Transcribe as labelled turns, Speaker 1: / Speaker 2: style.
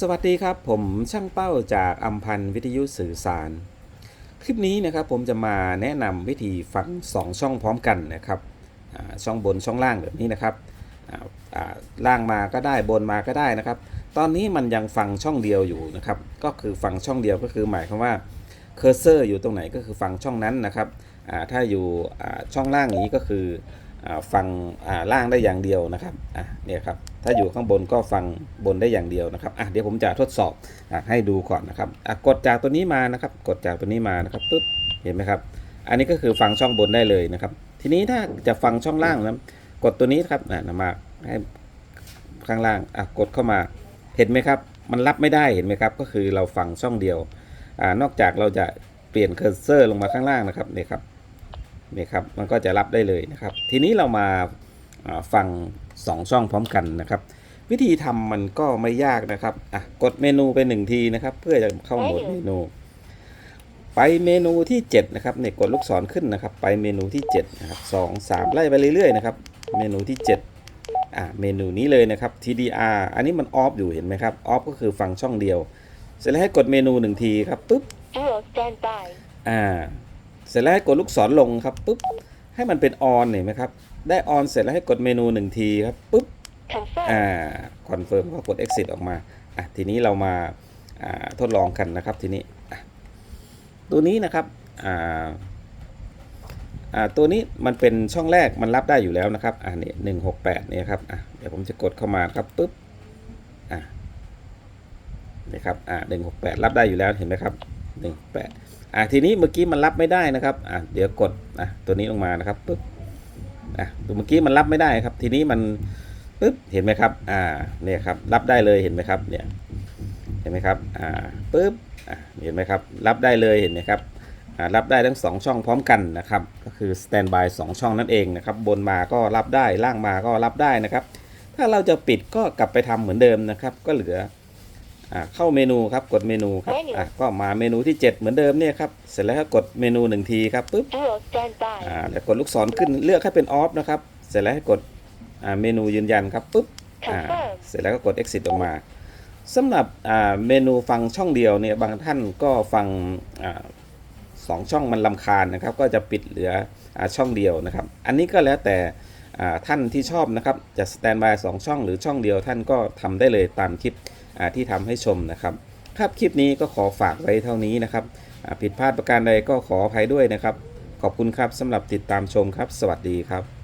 Speaker 1: สวัสดีครับ ผมช่างเป้าจากอัมพันธ์วิทยุสื่อสาร คลิปนี้นะครับผมจะมาแนะนำวิธีฟัง 2 ช่องพร้อมกันนะครับช่องบนช่องล่างแบบนี้นะครับล่างมาก็ได้บนมาก็ได้นะครับ ตอนนี้มันยังฟังช่องเดียวอยู่นะครับ ก็คือฟังช่องเดียวก็คือหมายความว่าเคอร์เซอร์อยู่ตรงไหนก็คือฟังช่องนั้นนะครับถ้าอยู่ช่องล่างนี้ก็คือฟังล่างได้อย่างเดียวนะครับเนี่ยครับ ถ้าอยู่ข้างบนก็ฟังบนได้อย่างเดียวนะครับอะเดี๋ยวผมจะทดสอบอให้ดูก่อนนะครับอะกดจากตัวนี้มานะครับ กดจากตัวนี้มานะครับปุ๊บเห็นไหมครับ อันนี้ก็คือฟังช่องบนได้เลยนะครับ ทีนี้ถ้าจะฟังช่องล่างนะกดตัวนี้ครับอะมาให้ข้างล่างอะกดเข้ามาเห็นไหมครับ มันรับไม่ได้เห็นไหมครับ ก็คือเราฟังช่องเดียวอ่านอกจากเราจะเปลี่ยนเคอร์เซอร์ลงมาข้างล่างนะครับนี่ครับนี่ครับมันก็จะรับได้เลยนะครับ ทีนี้เรามาฟัง 2 ช่องพร้อมกันนะครับ วิธีทำมันก็ไม่ยากนะครับอะกดเมนูไปหนึ่งทีนะครับ เพื่อจะเข้าโหมดเมนู ไปเมนูที่7นะครับเนี่ยกดลูกศรขึ้นนะครับ ไปเมนูที่7นะครับสองสามไล่ไปเรื่อยๆนะครับ เมนูที่ 7อะเมนูนี้เลยนะครับ TDR อันนี้มันออฟอยู่เห็นไหมครับออฟก็คือฟังช่องเดียว เสร็จแล้วให้กดเมนูหนึ่งทีครับปุ๊บ
Speaker 2: Duo standby.
Speaker 1: อ่าเสร็จแล้วให้กดลูกศรลงครับปุ๊บ ให้มันเป็นออนเห็นไหมครับ ได้ออนเสร็จแล้วให้กดเมนูหนึ่งทีครับปุ๊บ
Speaker 2: Confirm.
Speaker 1: อ่าคอนเฟิร์มก็กด exit ออกมาอะทีนี้เรามาอ่าทดลองกันนะครับทีนี้อะตัวนี้นะครับอ่าอ่าตัวนี้มันเป็นช่องแรกมันรับได้อยู่แล้วนะครับอ่านี่หนึ่งหกแปดเนี่ยครับอะเดี๋ยวผมจะกดเข้ามาครับปุ๊บอะนี่ครับอ่าหนึ่งหกแปดรับได้อยู่แล้วเห็นไหมครับ หนึ่งแปดอ่าทีนี้เมื่อกี้มันรับไม่ได้นะครับอะเดี๋ยวกดอะตัวนี้ลงมานะครับปุ๊บอะตัวเมื่อกี้มันรับไม่ได้ครับ ทีนี้มันปึ๊บเห็นไหมครับอ่าเนี่ยครับรับได้เลยเห็นไหมครับเนี่ยเห็นไหมครับอ่าปึ๊บอ่าเห็นไหมครับรับได้เลยเห็นไหมครับอ่ารับได้ทั้ง 2 ช่องพร้อมกันนะครับก็คือ standby 2ช่องนั่นเองนะครับบนมาก็รับได้ล่างมาก็รับได้นะครับ ถ้าเราจะปิดก็กลับไปทำเหมือนเดิมนะครับ ก็เหลือ อ่าเข้าเมนูครับกดเมนูครับอะก็มาเมนูที่ 7 เหมือนเดิมเนี่ยครับเสร็จแล้วก็กดเมนูหนึ่งทีครับปึ๊บ
Speaker 2: Duo standby.
Speaker 1: อ่าแล้วกดลูกศรขึ้นเลือกให้เป็นออฟนะครับ เสร็จแล้วให้กดอ่าเมนูยืนยันครับปุ๊บอ่า
Speaker 2: Confirm.
Speaker 1: เสร็จแล้วก็กด exit ออกมาสำหรับอ่าเมนูฟังช่องเดียวเนี่ยบางท่านก็ฟังอ่าสองช่องมันลำคาญนะครับ ก็จะปิดเหลืออาช่องเดียวนะครับ อันนี้ก็แล้วแต่อ่า ท่านที่ชอบนะครับจะสแตนบายสองช่องหรือช่องเดียวท่านก็ทำได้เลยตามคลิปที่ทำให้ชมนะครับครับคลิปนี้ก็ขอฝากไว้เท่านี้นะครับผิดพลาดประการใดก็ขออภัยด้วยนะครับ ขอบคุณครับสำหรับติดตามชมครับ สวัสดีครับ